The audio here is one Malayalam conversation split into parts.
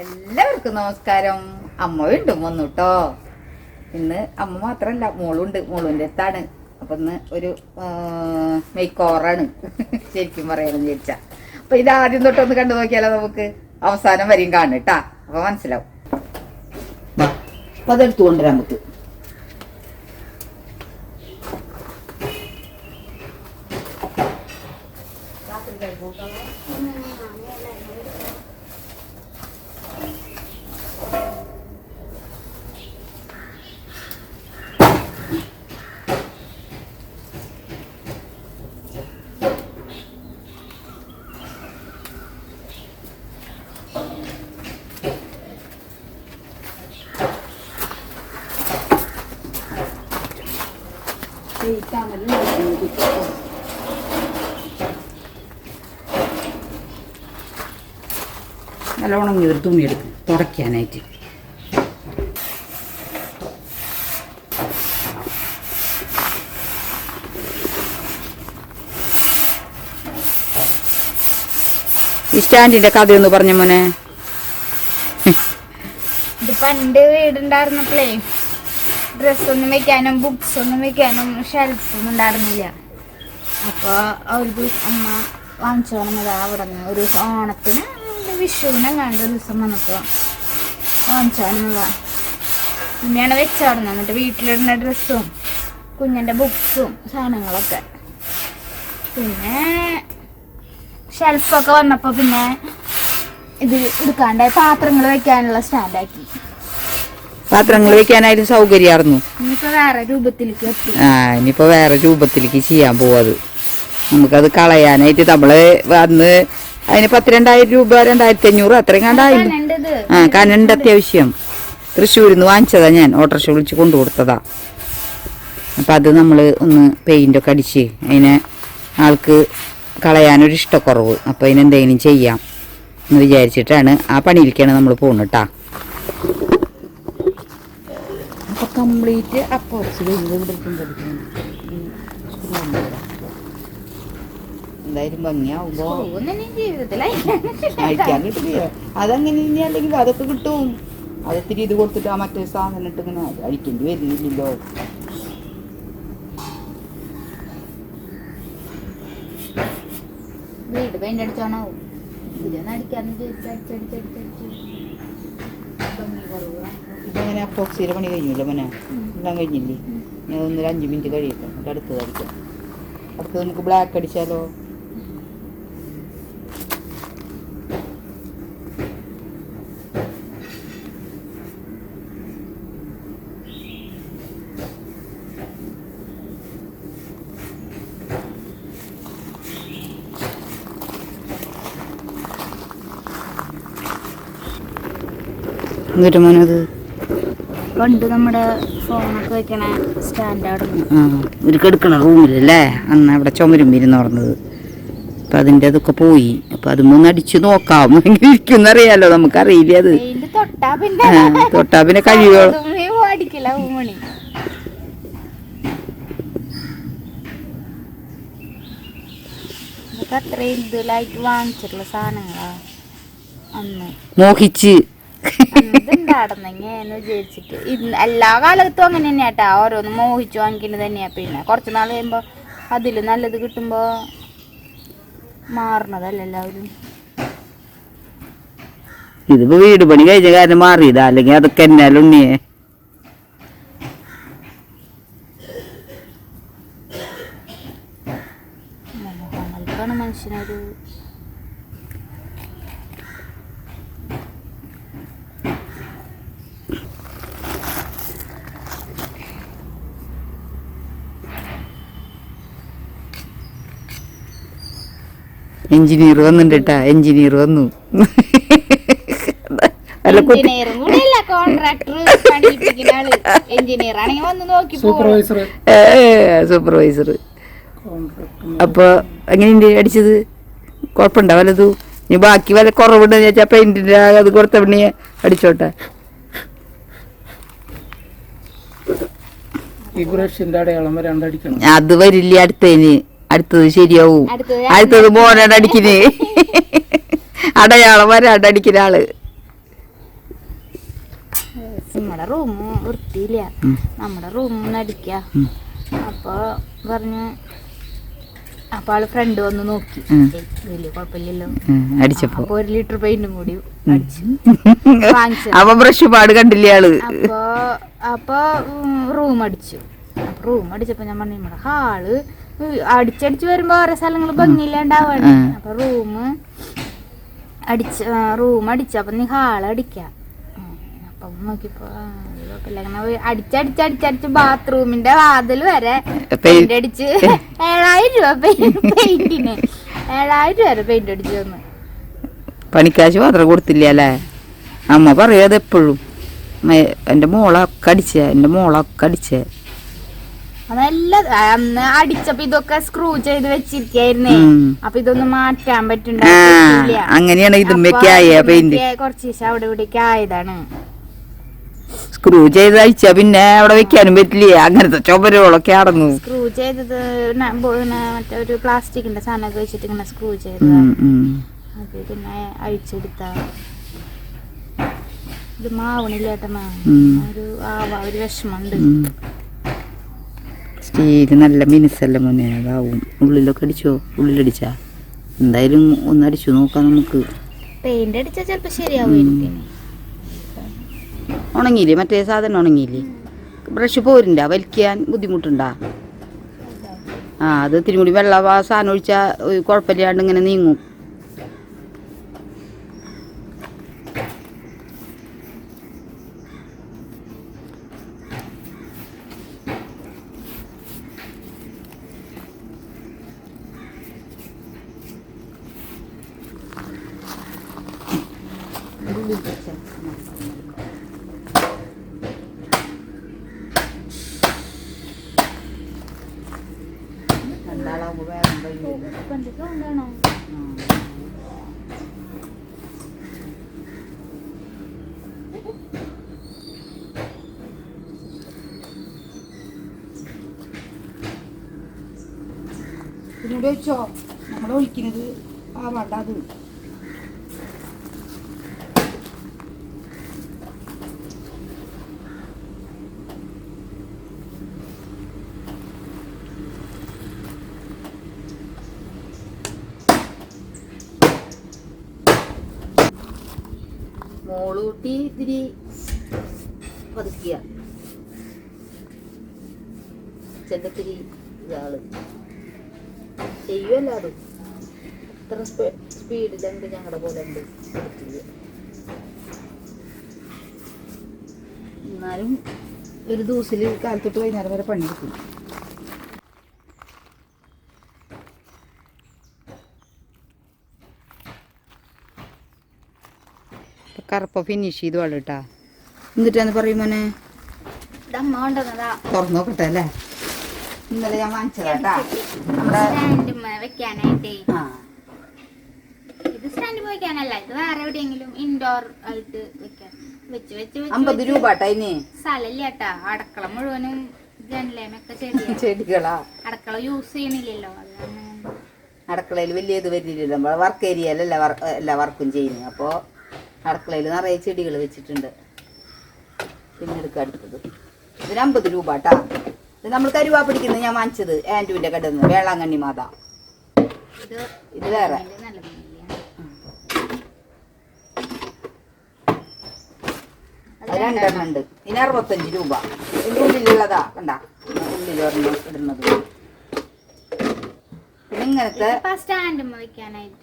എല്ലാവർക്കും നമസ്കാരം. അമ്മ വീണ്ടും വന്നു കേട്ടോ ഇന്ന് അമ്മ മാത്രല്ല മോളുണ്ട്. മോളുന്റെ അടുത്താണ്. അപ്പൊ ഇന്ന് ഒരു മേക്ക് ഓവറാണ് ശരിക്കും പറയാനെന്ന് ചോദിച്ച അപ്പൊ ഇത് ആദ്യം തൊട്ടൊന്ന് കണ്ടു നോക്കിയാലോ നമുക്ക്? അവസാനം വരെയും കാണും കേട്ടാ. അപ്പൊ മനസ്സിലാവും. അപ്പൊ അതെടുത്തു കൊണ്ടുവരാൻ നമുക്ക് നല്ല ഉണങ്ങി ഒരു തുണി എടുക്കും. തുടയ്ക്കാനായിട്ട്. ഈ സ്റ്റാൻഡിന്റെ കഥയൊന്ന് പറഞ്ഞ മോനെ. പണ്ട് വീടുണ്ടായിരുന്നപ്പോഴേ ഡ്രസ്സൊന്നും വെക്കാനും ബുക്സ് ഒന്നും വെക്കാനും ഷെൽഫ് ഒന്നും ഉണ്ടായിരുന്നില്ല. അപ്പോൾ ഒരു ദിവസം അമ്മ വാങ്ങിച്ചു വന്നത് അവിടെ നിന്ന് ഒരു ദിവസം ഓണത്തിന് വിഷുവിനെ കണ്ട ഒരു ദിവസം വന്നപ്പോൾ വാങ്ങിച്ചു വന്നതാ പിന്നെയാണ് വെച്ചാടുന്നത് എന്നിട്ട് വീട്ടിലിടുന്ന ഡ്രസ്സും കുഞ്ഞിന്റെ ബുക്സും സാധനങ്ങളൊക്കെ. പിന്നെ ഷെൽഫൊക്കെ വന്നപ്പോൾ പിന്നെ ഇത് എടുക്കാണ്ടായി പാത്രങ്ങൾ വെക്കാനുള്ള സ്റ്റാൻഡാക്കി പാത്രങ്ങൾ വെക്കാനായിട്ട് സൗകര്യമായിരുന്നു ആ ഇനിയിപ്പോ വേറെ രൂപത്തിലേക്ക് ചെയ്യാൻ പോവാത്. നമുക്കത് കളയാനായിട്ട് നമ്മൾ അന്ന് അതിന് പത്ത് രണ്ടായിരം രൂപ രണ്ടായിരത്തി അഞ്ഞൂറ് അത്രയും കണ്ടായില്ല കനണ്ടത്. ആ കനണ്ട് അത്യാവശ്യം. തൃശ്ശൂരിൽ നിന്ന് വാങ്ങിച്ചതാ ഞാൻ. ഓട്ടോറിക്ഷ വിളിച്ച് കൊണ്ടു കൊടുത്തതാ അപ്പം അത് നമ്മൾ ഒന്ന് പെയിന്റ് ഒക്കെ അടിച്ച് അതിനെ ആൾക്ക് കളയാനൊരു ഇഷ്ടക്കുറവ് അപ്പം അതിനെന്തെങ്കിലും ചെയ്യാം എന്ന് വിചാരിച്ചിട്ടാണ് ആ പണിയിലേക്കാണ് നമ്മൾ പോകുന്നത് കേട്ടാ കംപ്ലീറ്റ് അപ്പോക്സ് എന്തായാലും ഭംഗിയാവുമ്പോ അയക്കാൻ കിട്ടില്ല. അതങ്ങനെ ഇനി അല്ലെങ്കിൽ അതൊക്കെ കിട്ടും. അതൊത്തിരി ഇത് കൊടുത്തിട്ട് ആ മറ്റേ സാധനം ഇട്ട് ഇങ്ങനെ അഴിക്കേണ്ടി വരുന്നില്ലല്ലോ. വീട് പെയിന്റ് അടിച്ചാണോ? ഇതൊന്നും അടിക്കാന്ന് അടിച്ചടിച്ചടിച്ചടിച്ച് ഭംഗി കുറവ്. ഇതങ്ങനെ അപ്പോക്സിയുടെ പണി കഴിഞ്ഞില്ല മോനെ? എല്ലാം കഴിഞ്ഞില്ലേ? ഞാൻ ഒന്നൊരു അഞ്ച് മിനിറ്റ് കഴിയട്ടെ എന്നിട്ട് അടുത്തത് അടിക്കാം. അടുത്തത് നമുക്ക് ബ്ലാക്ക് അടിച്ചാലോ? എന്നിട്ട് മോനത് പണ്ട് നമ്മുടെ ഫോണൊക്കെ വെക്കണ സ്റ്റാൻഡാർഡ് ഒരു കെടുക്കണ റൂമിലല്ലേ? അന്ന് അവിടെ ചുമരും വരും പറഞ്ഞത് അപ്പം അതിന്റെ അതൊക്കെ പോയി. അപ്പം അത് മൂന്ന് അടിച്ച് നോക്കാം. എങ്ങനെ ഇരിക്കും അറിയാലോ നമുക്കറിയില്ല അത്. തൊട്ടാ പിന്നെ ഇതൊക്കെ അത്രയും ഇതിലായിട്ട് വാങ്ങിച്ചിട്ടുള്ള സാധനങ്ങളാ അന്ന്. മോഹിച്ച് ഇതുണ്ടാടുന്നെങ്ങന്ന് വിചാരിച്ചിട്ട്. എല്ലാ കാലത്തും അങ്ങനെ തന്നെയാട്ടാ. ഓരോന്ന് മോഹിച്ചു വാങ്ങിക്കുന്നത് തന്നെയാ. പിന്നെ കുറച്ച് നാൾ കഴിയുമ്പോ അതിൽ നല്ലത് കിട്ടുമ്പോ മാറണതല്ല എല്ലാവരും. ഇതിപ്പോ വീട് പണി കഴിഞ്ഞ കാര്യം മാറിയതാ. അല്ലെങ്കിൽ അതൊക്കെ എന്നാലും ഉണ്ണിയെ. എഞ്ചിനീയർ വന്നിട്ട് കേട്ടാ എഞ്ചിനീയർ വന്നു. അല്ല കുത്തി എഞ്ചിനീയറും കൂടെ അല്ല കോൺട്രാക്ടർ പണിയിപ്പിക്കുന്ന ആൾ. എഞ്ചിനീയർ ആണെങ്കിൽ വന്ന് നോക്കി പോകും സൂപ്പർവൈസർ അപ്പൊ എങ്ങനെയുണ്ട് അടിച്ചത്? കുഴപ്പമുണ്ടോ വലതു? ഇനി ബാക്കി വല്ല കുറവുണ്ടെന്ന് വെച്ചാൽ പെയിന്റിന്റെ അത് കൊടുത്ത പണിയെ അടിച്ചോട്ടെ. അത് വരില്ല അടുത്തതിന്. അടുത്തത് ശരിയാവും. അടുത്തത് മോനാണ് അടിക്കുന്നേ. അടയാളം വരാണ്ട് അടിക്കുന്ന ആൾ നമ്മുടെ റൂം വൃത്തിയില്ല. നമ്മടെ റൂമിൽ അടിക്ക. അപ്പൊ പറഞ്ഞു അപ്പൊ ആൾ ഫ്രണ്ട് വന്ന് നോക്കി. വലിയ കുഴപ്പമില്ലല്ലോ. അടിച്ചപ്പോ. ഒരു ലിറ്റർ പെയിന്റും കൂടി അടിച്ചു. അപ്പൊ ബ്രഷ് പാട് കണ്ടില്ലേ ആൾ? അപ്പൊ അപ്പൊ റൂം അടിച്ചു. റൂം അടിച്ചപ്പോ ഞാൻ പറഞ്ഞു നമ്മുടെ ഹാൾ അടിച്ചടിച്ച് വരുമ്പോ ഓരോ സ്ഥലങ്ങൾ ഭംഗിയില്ലാണ്ടാവാണ്. അപ്പൊ റൂം അടിച്ച റൂം അടിച്ചപ്പോ നീ ഹാൾ അടിക്കാം. അപ്പം നോക്കിയപ്പോ അടിച്ചടിച്ചടിച്ചടിച്ച് ബാത്റൂമിന്റെ വാതിൽ വരെ പെയിന്റ് പെയിന്റ് അടിച്ച്. ഏഴായിരം രൂപ പെയിന്റിന് ഏഴായിരം രൂപ വരെ പെയിന്റ് അടിച്ചു തന്നു. പണിക്കാശ് മാത്രം കൊടുത്തില്ല അല്ലേ അമ്മ പറയാതെ എപ്പോഴും എന്റെ മോളൊക്കെ അടിച്ചേ എന്റെ മോളൊക്കെ അടിച്ചേ. അതെല്ലാം അന്ന് അടിച്ചപ്പോ ഇതൊക്കെ സ്ക്രൂ ചെയ്ത് വെച്ചിരിക്കായിരുന്നേ. അപ്പൊ ഇതൊന്നും മാറ്റാൻ പറ്റുണ്ടായില്ല അങ്ങനെയാണ് ഇതുമ്മയൊക്കെ ആയ പെയിന്റ് കുറച്ച് ദിവസം അവിടെ ഇവിടേക്ക് ആയതാണ്. സ്ക്രൂ ചെയ്ത് അയച്ച പിന്നെ അവിടെ വെക്കാനും പറ്റില്ല? അങ്ങനത്തെ ചുമരുകളൊക്കെ അടങ്ങും സ്ക്രൂ ചെയ്തത് മറ്റേ ഒരു പ്ലാസ്റ്റിക്കിന്റെ സാധനമൊക്കെ വെച്ചിട്ട് ഇങ്ങനെ സ്ക്രൂ ചെയ്ത്. അത് പിന്നെ അഴിച്ചെടുത്ത. ഇത് മാവണില്ല ഏട്ടമാ ഒരു ആവാ ഒരു വിഷമുണ്ട് ഉം. സ്റ്റീൽ നല്ല മിനുസല്ല മുന്നേ അതാവും. ഉള്ളിലൊക്കെ അടിച്ചോ? ഉള്ളിലടിച്ചാ? എന്തായാലും ഒന്ന് അടിച്ചു നോക്കാം നമുക്ക്. പെയിന്റ് അടിച്ചാൽ ചിലപ്പോ ശരിയാവുമായിരിക്കും. ഉണങ്ങിയില്ലേ? മറ്റേ സാധനം ഉണങ്ങിയില്ലേ? ബ്രഷ് പോരുണ്ട? വലിക്കാൻ ബുദ്ധിമുട്ടുണ്ടാ? ആ അത് തിരുമുടി വെള്ള സാധനം ഒഴിച്ചാൽ കുഴപ്പമില്ലാണ്ട് ഇങ്ങനെ നീങ്ങും. ഇതിലൂടെ വെച്ചോ. നമ്മൾ ഒഴിക്കുന്നത് ആ വേണ്ട അത്. മോളൂട്ടി ഇതിരി പതുക്കിയ. ചെന്നത്തിരി ഇതാൾ ചെയ്യുമല്ല അത് അത്ര സ്പീഡിലുണ്ട് ഞങ്ങളുടെ പോലെ ഉണ്ട്. എന്നാലും ഒരു ദിവസത്തിൽ കാലത്തൊട്ട് വൈകുന്നേരം വരെ പണിയെടുക്കും കറുപ്പ ഫിനിഷ് ചെയ്ത് വേളട്ടാ എന്നിട്ടാന്ന് പറയും മോനെ? തുറന്നോക്കട്ടെ കൊണ്ടുവന്നതാ. തുറന്നു നോക്കട്ടെ അല്ലേ? ഇന്നലെ ഞാൻ വാങ്ങിച്ചതാട്ടാ. നമ്മുടെ വെക്കാനായിട്ടേ. ആ. ഇത് സ്റ്റാൻഡ് വെക്കാനല്ല ഇത് വേറെ എവിടെയെങ്കിലും ഇൻഡോർ ആയിട്ട് വെക്കാൻ. വെച്ച് വെച്ച് വെച്ച് അമ്പത് രൂപ കേട്ടാ അടുക്കള മുഴുവനും ജനലേമൊക്കെ ചെടികളാ. അടുക്കള യൂസ് ചെയ്യണില്ലല്ലോ അടക്കളയിൽ അടുക്കളയിൽ വലിയ ഇത് വരില്ലല്ലോ നമ്മൾ വർക്ക് ഏരിയയിലല്ല എല്ലാ വർക്കും ചെയ്യുന്നു അപ്പോൾ അടുക്കളയിൽ നിറയെ ചെടികൾ വെച്ചിട്ടുണ്ട്. പിന്നെ എടുക്കുക അടുത്തത് ഇതിന് അമ്പത് രൂപ ട്ടാ ഇത് നമ്മൾ കരുവാ പിടിക്കുന്നത് ഞാൻ വാങ്ങിച്ചത് ആന്റുവിന്റെ കടയിൽ നിന്ന് വേളാങ്കണ്ണി മാത. ഇത് വേറെ. രണ്ടെണ്ണം ഉണ്ട്. ഇനി അറുപത്തഞ്ച് രൂപ. ഇതിന്റെ ഉള്ളിലുള്ളതാ കണ്ട? ഉള്ളിൽ ഒരെണ്ണം ഇടുന്നത്. പിന്നെ ഇങ്ങനത്തെ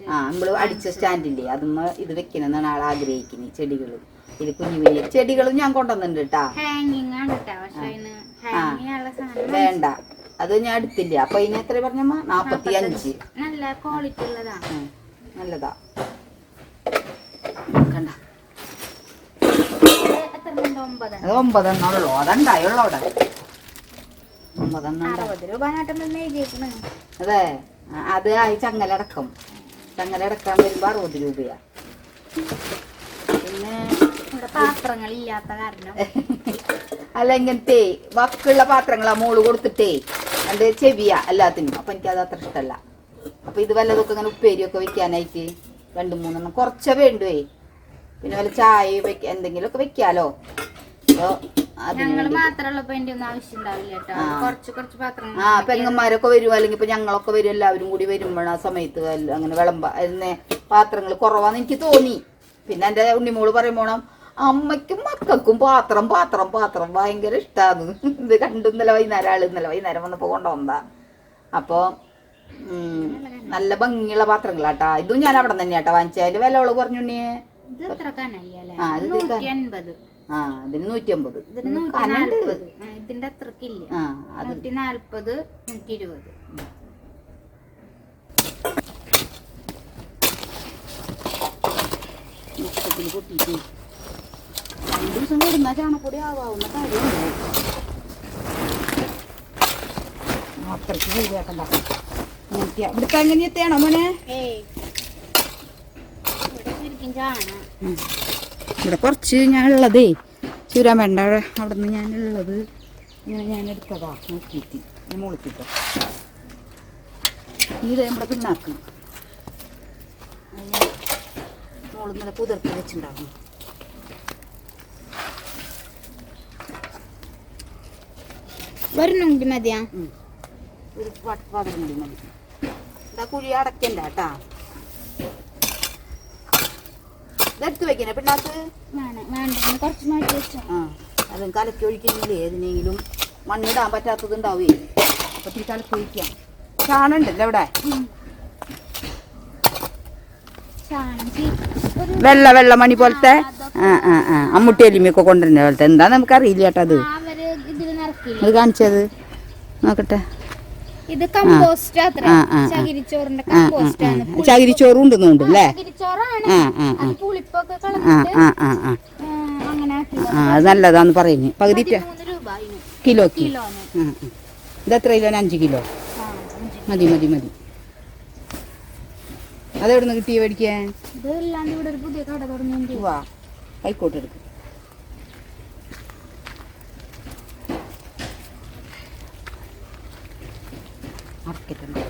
ആ നമ്മൾ അടിച്ച സ്റ്റാൻഡില്ലേ അതുമ്മ ഇത് വെക്കണമെന്നാണ് ആൾ ആഗ്രഹിക്കുന്നത് ചെടികൾ ഇത് കുഞ്ഞു കുഞ്ഞു ചെടികളും ഞാൻ കൊണ്ടുവന്നിട്ടുണ്ട് കേട്ടാ. വേണ്ട. അത് ഞാൻ എടുത്തില്ല. അപ്പൊ ഇനി എത്ര പറഞ്ഞമ്മ? നാപ്പത്തി അഞ്ച് നല്ല ക്വാളിറ്റി ഉള്ളതാണ് നല്ലതാ. കണ്ട. ഇത് എത്ര ഉണ്ട്? ഒമ്പത്. അത് ഒമ്പതെണ്ണം ഉള്ളൂ. അതുണ്ടായുള്ളൂ അവിടെ. അതെ. അത് ആയി ചങ്ങലടക്കം. ചങ്ങലടക്കാൻ വരുമ്പോ അറുപത് രൂപയാ. ഇല്ലാത്ത കാരണം അല്ല ഇങ്ങനത്തെ വക്കുള്ള പാത്രങ്ങളാ മോൾ കൊടുത്തിട്ടേ. എന്റെ ചെവിയാ എല്ലാത്തിനും. അപ്പൊ എനിക്കത് അത്ര ഇഷ്ടമല്ല അപ്പൊ ഇത് വല്ലതൊക്കെ ഇങ്ങനെ ഉപ്പേരിയൊക്കെ വെക്കാനായിട്ട് രണ്ട് മൂന്നെണ്ണം കുറച്ചേ വേണ്ടുവേ പിന്നെ വല്ല ചായ വെക്ക എന്തെങ്കിലുമൊക്കെ വെക്കാലോ. അപ്പൊ അതിന് ഞങ്ങൾ വേണ്ടി- മാത്രമുള്ളപ്പോ എന്റെ ഒന്നും ആവശ്യം ഉണ്ടാവില്ല ആ. കുറച്ച് കുറച്ച് പാത്രങ്ങൾ ആ പെങ്ങന്മാരൊക്കെ വരും അല്ലെങ്കിൽ ഇപ്പൊ ഞങ്ങളൊക്കെ വരും എല്ലാവരും കൂടി വരുമ്പോൾ ആ സമയത്ത് അങ്ങനെ വിളമ്പ പാത്രങ്ങൾ കുറവാന്ന് എനിക്ക് തോന്നി. പിന്നെ എന്റെ ഉണ്ണിമോൾ പറയുമ്പോണം അമ്മയ്ക്കും മക്കൾക്കും പാത്രം പാത്രം പാത്രം. ഭയങ്കര ഇഷ്ടമാണ് ഇത് കണ്ടു ഇന്നലെ വൈകുന്നേരം ആൾ ഇന്നലെ വൈകുന്നേരം വന്നപ്പോ കൊണ്ടുവന്നതാ. അപ്പൊ നല്ല ഭംഗിയുള്ള പാത്രങ്ങളാട്ടാ. ഇതും ഞാൻ അവിടെ തന്നെയാട്ടോ വാങ്ങിച്ചത് അതിന്റെ വില ഉള്ളു അല്ലേ? ആ, ഇത് ആ ഇതിന് നൂറ്റി അമ്പത് ഇതിന്റെ അത്രക്കില്ല. നൂറ്റി നാൽപ്പത് നൂറ്റി ഇരുപത് ദിവസം കൊടുന്ന ചാണപ്പൊടി ആവാവുന്ന കാര്യമുണ്ട് അത്രയ്ക്ക് ശരിയാക്കണ്ട ഇവിടുത്തെ അങ്ങനെ എത്തിയാണോ മോനെ? ഇവിടെ കുറച്ച് ഞാൻ ഉള്ളതേ ചുരാൻ വേണ്ട. നിന്ന് ഞാൻ ഉള്ളത് ഇങ്ങനെ ഞാൻ എടുത്തതാ നോക്കിയിട്ട് ഞാൻ മുളിപ്പിട്ടോ ഇത് നമ്മുടെ പിന്നാക്കും. മോൾ ഇന്നലെ കുതിർത്ത് വെച്ചിട്ടുണ്ടാകും വരുന്നുണ്ട് മതിയാ. ഒരു പാ- പാത്രം കൂടി മതി. ഇതാ കുഴി അടക്കണ്ട കേട്ടാ. ഇതെടുത്ത് വെക്കണേ പിണ്ണാക്ക്? കുറച്ച് മാറ്റി വെച്ചോ. ആ അതും കലക്കി ഒഴിക്കുന്നില്ലേ? ഏതിനെങ്കിലും മണ്ണിടാൻ പറ്റാത്തത് ഉണ്ടാവേ. അപ്പൊ ഇത്തിരി കലക്കി ഒഴിക്കാം. ചാണുണ്ടല്ലോ ഇവിടെ ചാണം ചീ- ഒരു വെള്ള വെള്ള മണി പോലത്തെ? ആ ആ ആ അമ്മുട്ടി എലിമയൊക്കെ കൊണ്ടുവരുന്ന പോലത്തെ. എന്താ നമുക്കറിയില്ല കേട്ടോ അത്. അത് കാണിച്ചത്. നോക്കട്ടെ. ഇത് കമ്പോസ്റ്റ് ആ ചകിരിച്ചോറും ഉണ്ടെന്നുണ്ട് അല്ലേ? ആ ആ ആ. അത് പുളിപ്പൊക്കെ ആ ആ ആ ആ ആ, അങ്ങനെ ആ അത് നല്ലതാന്ന് പറയുന്നു. പകുതി കിലോ കിലോക്ക്. ഇത് എത്ര കിലോന് അഞ്ച് കിലോ. മതി മതി മതി. അതെവിടുന്ന് കിട്ടിയ മേടിക്കാൻ? ആയിക്കോട്ടെ ഇല്ലാണ്ട് ഇവിടെ ഒരു പുതിയ കട തുടങ്ങി വാ കൈക്കോട്ട് എടുക്കും അറക്കറ്റുണ്ട്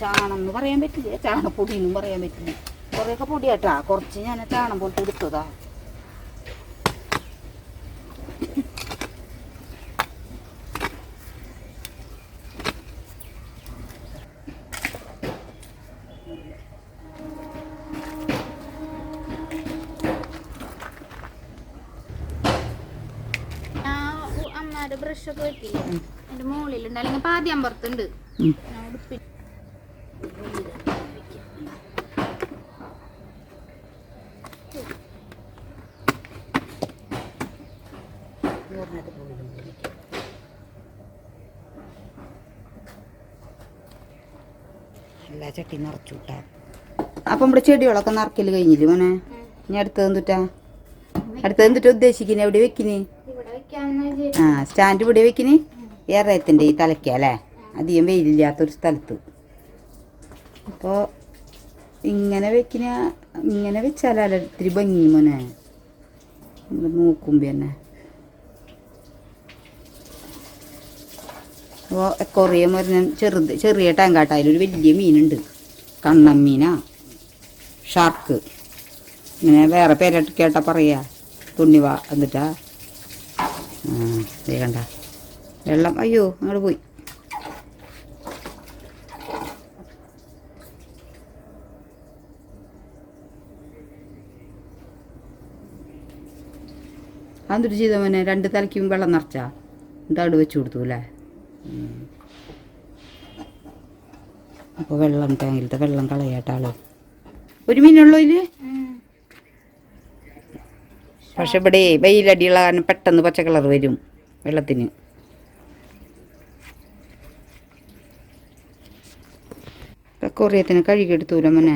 കൈ ചാണം എന്ന് പറയാൻ പറ്റില്ല? ചാണപ്പൊടി എന്നും പറയാൻ പറ്റില്ല? കുറേയൊക്കെ പൊടിയാട്ടാ. കുറച്ച് ഞാൻ ചാണം പോലത്തെ എടുത്തതാ. ആ ഉ- അമ്മയുടെ ബ്രഷ് ഒക്കെ വെക്കില്ലേ? എന്റെ മുകളിലുണ്ട് അല്ലെങ്കിൽ പാദ്യം ഞാൻ ഉം. ചട്ടി നിറച്ചു വിട്ടാ അപ്പം ഇവിടെ ചെടികളൊക്കെ നിറക്കൽ കഴിഞ്ഞില്ലേ മോനെ? ഇനി അടുത്തത് എന്തുട്ടാ? അടുത്തത് എന്തുട്ടാ ഉദ്ദേശിക്കുന്നത് എവിടെ വെക്കിന്. ആ സ്റ്റാൻഡ് ഇവിടെ വെക്കിന്? ഏറയത്തിന്റെ ഈ തലയ്ക്ക അല്ലേ? അധികം വെയിലില്ലാത്തൊരു സ്ഥലത്ത്. അപ്പോൾ ഇങ്ങനെ വെക്കിന ഇങ്ങനെ വെച്ചാലല്ല ഇത്തിരി ഭംഗി മോനെ. നോക്കുമ്പോ തന്നെ. അപ്പോൾ എക്കോറിയം പറഞ്ഞ ചെറുത് ചെറിയ ടാങ്കാട്ട ഒരു വലിയ മീനുണ്ട്. കണ്ണൻ മീനാ. ഷാർക്ക് ഇങ്ങനെ വേറെ പേരായിട്ട് കേട്ടാ പറയാ. തുണ്ണിവ എന്നിട്ടാ. വേണ്ട വെള്ളം. അയ്യോ അങ്ങോട്ട് പോയി. അതൊരു ചെയ്ത മോനെ? രണ്ട് തലയ്ക്കും വെള്ളം നിറച്ചാ. എന്നിട്ട് അവിടെ വെച്ച് കൊടുത്തു അല്ലേ? അപ്പോൾ വെള്ളം ടാങ്കിലത്തെ വെള്ളം കളയാട്ടാൾ ഒരു മീനുള്ളൂ ഇല്ലേ. പക്ഷെ ഇവിടെ വെയിലടിയുള്ള കാരണം പെട്ടെന്ന് പച്ച കളർ വരും വെള്ളത്തിന്. കൊറിയത്തിന് കഴുകിയെടുത്തൂല മോനെ?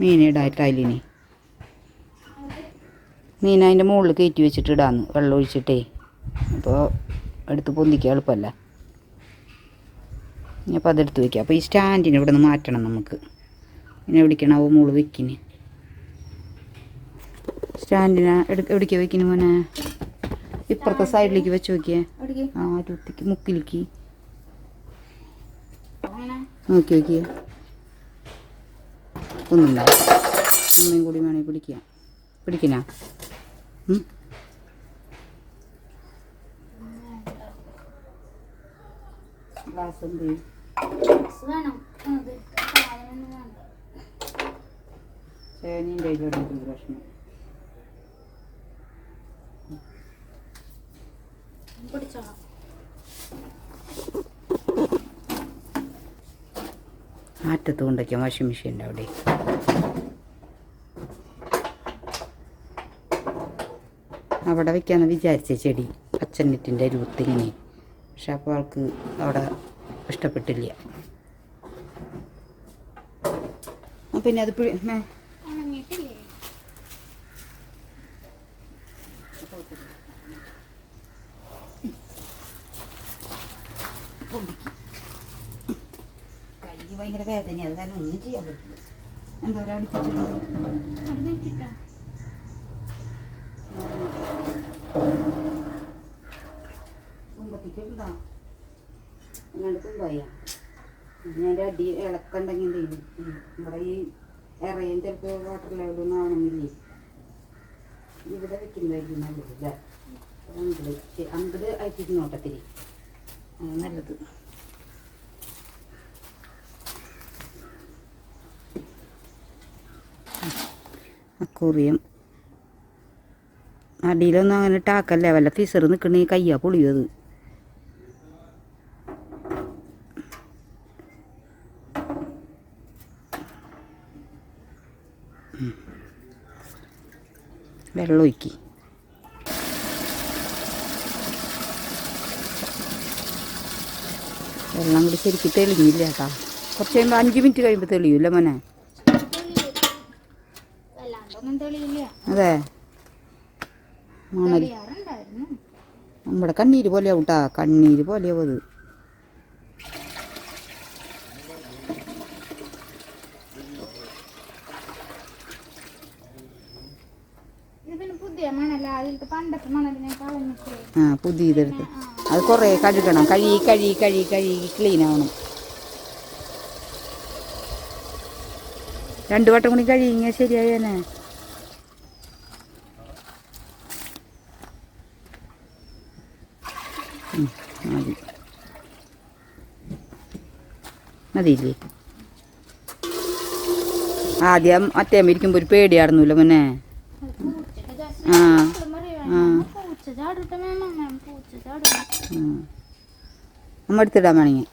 മീനിടായിട്ട് അതിലിനി മീൻ അതിന്റെ മുകളിൽ കയറ്റി വെച്ചിട്ട് ഇടാന്ന് വെള്ളം ഒഴിച്ചിട്ടേ. അപ്പോൾ എടുത്ത് പൊന്തിക്കാൻ എളുപ്പമല്ല അപ്പോൾ അതെടുത്ത് വയ്ക്കാം അപ്പോൾ ഈ സ്റ്റാൻഡിന് ഇവിടെ നിന്ന് മാറ്റണം നമുക്ക്. പിന്നെ എവിടേക്കാണാവോ മോൾ വെക്കിന് സ്റ്റാൻഡിന് എവിടേക്ക് വെക്കിന് മോനെ? ഇപ്പുറത്തെ സൈഡിലേക്ക് വെച്ച് നോക്കിയേ. ആ അരുത്തിക്ക് മുക്കിലേക്ക്. നോക്കി നോക്കിയേ. ഒന്നുമില്ല. അമ്മയും കൂടി വേണമെങ്കിൽ പിടിക്കാം. പിടിക്കണ? ഗ്ലാസ് എന്ത് ചേനീന്റെ പ്രശ്നം. ആറ്റത്ത് കൊണ്ടൊക്കെ വാഷിംഗ് മെഷീന്റെ അവിടെ അവിടെ വെക്കാന്ന് വിചാരിച്ച ചെടി പച്ചനെറ്റിന്റെ രൂപത്തിങ്ങനെ പക്ഷെ അപ്പോൾ ആൾക്ക് അവിടെ ഇഷ്ടപ്പെട്ടില്ല. പിന്നെ അത് ഭയങ്കര വേദനയാണ് കാരണം ഒന്നും ചെയ്യാൻ പറ്റില്ല. എന്താ പറയുക കുമ്പത്തിക്കുണ്ടോ അല്ലാണ്ട് ഞാൻ അടി ഇളക്കുണ്ടെങ്കിൽ ഇവിടെ ഈ ഇറയും ചിലപ്പോൾ വാട്ടർ ലെവലൊന്നും ആവണമെന്നില്ലേ? ഇവിടെ വെക്കുന്നതായിരിക്കും നല്ലത് അല്ലേ അങ്കിട് അങ്കിട് അയച്ചിരുന്നോട്ടത്തിരി അത് നല്ലത്. അക്കൂറിയം അടിയിലൊന്നും അങ്ങനെ ടാക്കല്ലേ വല്ല ഫിസർ നിൽക്കണേ കയ്യാ പൊളിയും വെള്ളം ഒഴിക്കി വെള്ളം കൂടി ശരിക്കും തെളിഞ്ഞില്ല കേട്ടോ. കുറച്ച് കഴിയുമ്പോൾ അഞ്ച് മിനിറ്റ് കഴിയുമ്പോൾ തെളിയൂല്ലേ മോനെ? അതെ. മണൽ നമ്മുടെ കണ്ണീര് പോലെയാവും കേട്ടാ കണ്ണീര് പോലെയാവും അത്. ആ പുതിയതെടുത്ത്. അത് കുറേ കഴുകണം. കഴുകി കഴുകി കഴുകി കഴുകി ക്ലീൻ ആവണം. രണ്ടു വട്ടം കൂടി കഴുകിയാൽ ശരിയായേനെ മതി. മതിയില്ലേ ആദ്യം അത്തേമ്പിരിക്കുമ്പോൾ ഒരു പേടിയായിരുന്നല്ലോ മുന്നേ ആ. അമ്മ എടുത്തിടാൻ വേണമെങ്കിൽ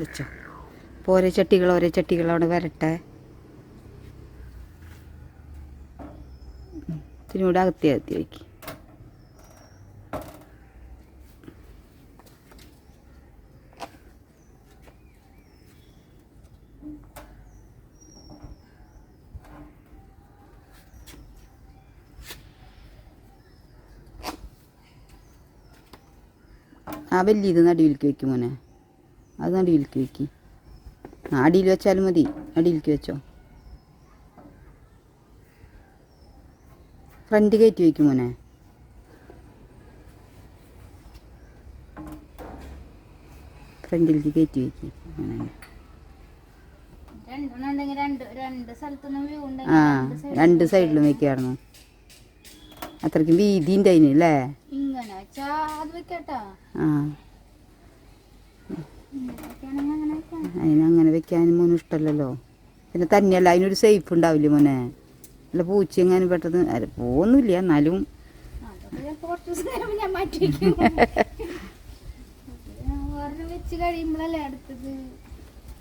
വെച്ചോ. ഓരോ ചട്ടികൾ ഓരോ ചട്ടികൾ വരട്ടെ. ഇതിനൂടെ അകത്തി അകത്തി വയ്ക്ക് വലിയ ഇത് നടുവിലേക്ക് വെക്കും മോനെ. അത് നടുവിലേക്ക് വെക്കി. അടിയിൽ വെച്ചാലും മതി. അടിയിലേക്ക് വെച്ചോ. ഫ്രണ്ട് കയറ്റി വെക്കും മോനെ. ഫ്രണ്ടിലേക്ക് കയറ്റി വെക്കി. ആ രണ്ട് സൈഡിലും വെക്കായിരുന്നു അത്രയ്ക്കും വീതിന്റെ അതിന് അല്ലേ ആ. അതിനങ്ങനെ വെക്കാനും മോനും ഇഷ്ടമല്ലല്ലോ പിന്നെ തന്നെയല്ല അതിനൊരു സേഫ് ഉണ്ടാവില്ല മോനെ? അല്ല പൂച്ച എങ്ങാനും പെട്ടെന്ന് അല്ല പോകുന്നില്ല എന്നാലും.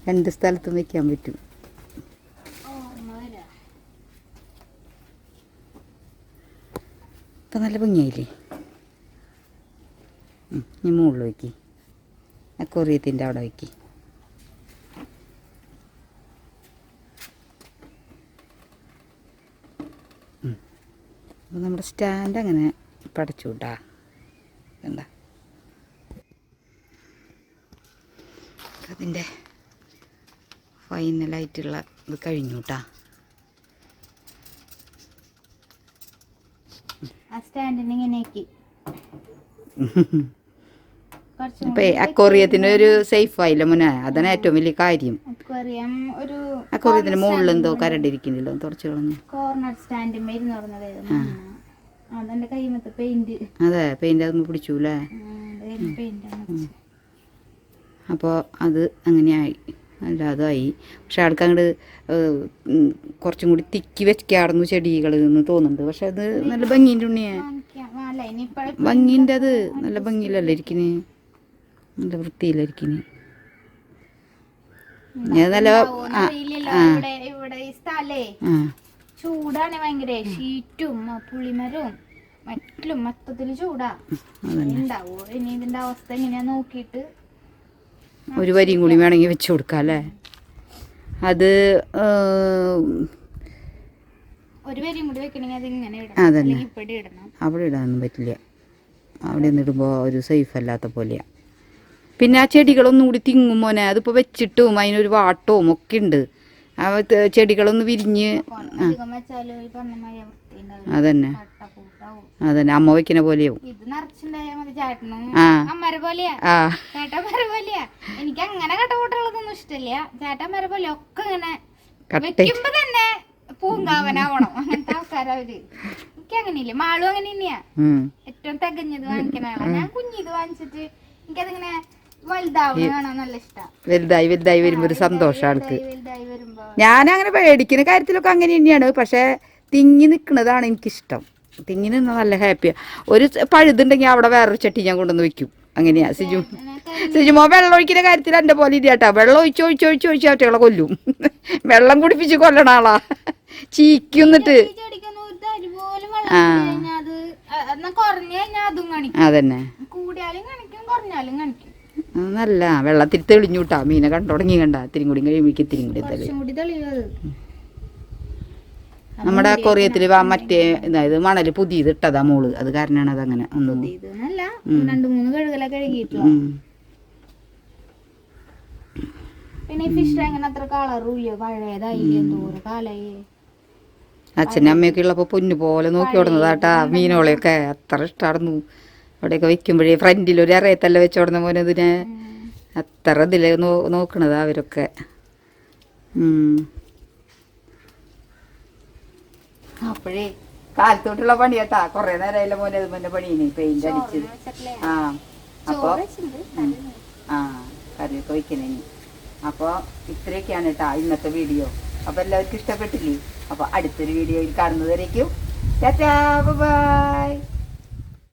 രണ്ട് സ്ഥലത്തും വെക്കാൻ പറ്റും ഓർമ്മ വരാ ഇപ്പം നല്ല ഭംഗിയായില്ലേ? ഇനി മുകളിൽ വയ്ക്കി അക്കോറിയത്തിന്റെ അവിടെ വയ്ക്കി അപ്പോൾ നമ്മുടെ സ്റ്റാൻഡ് അങ്ങനെ പടച്ചു വിട്ടാ കണ്ട അതിന്റെ ഫൈനലായിട്ടുള്ള ഇത് കഴിഞ്ഞു കേട്ടാ ആ സ്റ്റാൻഡിന് അക്കോറിയത്തിന് ഒരു സേഫ് ആയില്ല മുന? അതാണ് ഏറ്റവും വലിയ കാര്യം. അക്വേറിയം ഒരു അക്കോറിയത്തിന് മുകളിൽ എന്തോ കരണ്ടിരിക്കുന്നില്ലോ തുടച്ചു കളഞ്ഞു. കോർണർ അതെന്റെ കൈമത്തെ പെയിന്റ് അതെ പെയിന്റ് അതൊന്നും പിടിച്ചൂലേ? അപ്പോ അപ്പോൾ അത് അങ്ങനെയായി. അല്ലാതായി. പക്ഷെ ആൾക്ക് അങ്ങോട്ട് കുറച്ചും കൂടി തിക്കി വെക്കാറുന്നു ചെടികൾ എന്ന് തോന്നുന്നുണ്ട്. പക്ഷെ അത് നല്ല ഭംഗിന്റെ ഉണ്ണിയെ. വാങ്ങിക്കാം. അല്ല ഇനിയിപ്പഴ ഭംഗിന്റെ അത് നല്ല ഭംഗിയിലല്ലേ ഇരിക്കിന് നല്ല വൃത്തിയിലിരിക്കിന് ഞാൻ നല്ല ചൂടാണ് ഭയങ്കര. ഷീറ്റും പുളിമരവും മറ്റും മൊത്തത്തിൽ ചൂടാ. ഉണ്ടാവോ ഇനി ഇതിന്റെ അവസ്ഥ എങ്ങനെയാ നോക്കിയിട്ട് ഒരു വരിയും കൂടി വേണമെങ്കിൽ വെച്ച് കൊടുക്കാം അല്ലേ? അത് അതന്നെ. അവിടെ ഇടാനൊന്നും പറ്റില്ല. അവിടെ നിന്നിടുമ്പോൾ ഒരു സേഫ് അല്ലാത്ത പോലെയാണ് പിന്നെ ആ ചെടികളൊന്നും കൂടി തിങ്ങും മോനെ. അതിപ്പോൾ വെച്ചിട്ടും അതിനൊരു വാട്ടവും ഒക്കെ ഉണ്ട്. ആ ചെടികളൊന്ന് വിരിഞ്ഞ് അതന്നെ. അതന്നെ അമ്മ വയ്ക്കുന്ന പോലെയാവും പോലെയാ. എനിക്ക് അങ്ങനെ കട്ടക്കൂട്ടുള്ളതൊന്നും ഇഷ്ടമില്ല. ചേട്ടന്മാരെ പോലെ ഒക്കെ ഇങ്ങനെ വെക്കുമ്പോ തന്നെ പൂങ്കാവനാവണം. അങ്ങനത്തെ ആൾക്കാരവര് എനിക്ക് അങ്ങനെയില്ല. മാളും അങ്ങനെ തന്നെയാ. ഏറ്റവും തികഞ്ഞത് വാങ്ങിക്കണ ആളാ. ഞാൻ കുഞ്ഞിത് വാങ്ങിച്ചിട്ട് എനിക്കതിങ്ങനെ വലുതായി വലുതായി വരുമ്പോ ഒരു സന്തോഷം ആൾക്ക്. വരുമ്പോ. ഞാനങ്ങനെ പേടിക്കുന്ന കാര്യത്തിലൊക്കെ അങ്ങനെ തന്നെയാണ്. പക്ഷെ തിങ്ങി നിൽക്കുന്നതാണ് എനിക്കിഷ്ടം. തിങ്ങി നിന്നാൽ നല്ല ഹാപ്പിയാണ് ഒരു പഴുതുണ്ടെങ്കിൽ അവിടെ വേറൊരു ചട്ടി ഞാൻ കൊണ്ടുവന്ന് വെക്കും. അങ്ങനെയാ. സിജു. സിജുമോ വെള്ളം ഒഴിക്കുന്ന കാര്യത്തിൽ എന്റെ പോലെ ഇരിയാട്ടാ വെള്ളം ഒഴിച്ച് ഒഴിച്ച് ഒഴിച്ച് ഒഴിച്ച് അവറ്റകളെ കൊല്ലും. വെള്ളം കുടിപ്പിച്ച് കൊല്ലണ ആളാ. ചീക്കുന്നിട്ട് അതന്നെ. നല്ല വെള്ളത്തിൽ തെളിഞ്ഞു കിട്ടാ മീനെ കണ്ടുടങ്ങി കണ്ട. ഇത്തിരി കൂടി കഴിയുമ്പോഴേക്ക് ഇത്തിരി കൂടി തെളി കുറച്ചും കൂടി തെളിയത് നമ്മുടെ കൊറിയത്തിൽ മറ്റേ അതായത് മണൽ പുതിയത് ഇട്ടതാ മോൾ. അത് കാരണമാണ് അതങ്ങനെ രണ്ടു മൂന്ന് കഴുകല കഴുകിയിട്ടുള്ള ഉം. പിന്നെ ഈ ഫിഷ് ടാങ്കിന് അത്ര കളറും ഇല്ല. പഴയതായില്ല എന്തോരം കാലായി. അച്ഛനും അമ്മയൊക്കെ ഉള്ളപ്പോൾ പൊന്നു പോലെ നോക്കി ഓടുന്നതാട്ടാ. മീനുകളെയൊക്കെ അത്ര ഇഷ്ടമായിരുന്നു അവിടെയൊക്കെ വെക്കുമ്പോഴേ ഫ്രണ്ടിൽ ഒരു അറയത്തല്ല വെച്ചോടുന്ന പോലെ ഇതിനെ അത്ര ഇതിൽ നോ നോക്കണതാ അവരൊക്കെ. അപ്പോഴേ കാലത്തോട്ടുള്ള പണി കേട്ടാ കൊറേ നേരമായില്ല മോനെ അത് മോന്റെ പണിയേ പെയിന്റ് അടിച്ചത്. ആ അപ്പൊ ആ കറിയൊക്കെ വയ്ക്കണേ അപ്പൊ ഇത്രയൊക്കെയാണ് കേട്ടാ ഇന്നത്തെ വീഡിയോ. അപ്പൊ എല്ലാവർക്കും ഇഷ്ടപ്പെട്ടില്ലേ? അപ്പൊ അടുത്തൊരു വീഡിയോയിൽ കാണുന്നതുവരേക്കും. ബൈ.